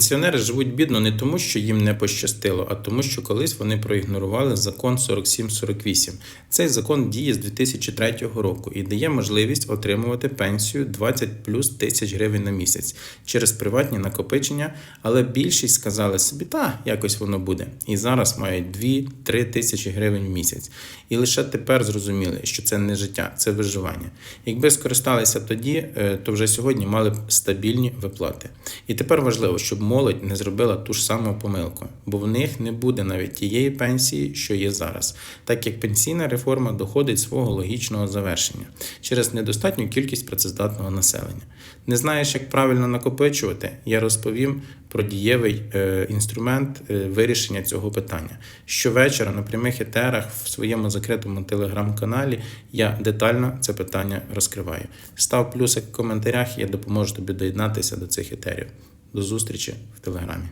Пенсіонери живуть бідно не тому, що їм не пощастило, а тому, що колись вони проігнорували закон 4748. Цей закон діє з 2003 року і дає можливість отримувати пенсію 20 плюс тисяч гривень на місяць через приватні накопичення, але більшість сказали собі, та якось воно буде. І зараз мають 2-3 тисячі гривень в місяць. І лише тепер зрозуміли, що це не життя, це виживання. Якби скористалися тоді, е, то вже сьогодні мали б стабільні виплати. І тепер важливо, щоб молодь не зробила ту ж саму помилку, бо в них не буде навіть тієї пенсії, що є зараз, так як пенсійна реформа доходить свого логічного завершення через недостатню кількість працездатного населення. Не знаєш, як правильно накопичувати? Я розповім про дієвий е, інструмент е, вирішення цього питання. Щовечора на прямих етерах в своєму закритому телеграм-каналі я детально це питання розкриваю. Став плюсик в коментарях, я допоможу тобі доєднатися до цих етерів. До зустрічі в телеграмі.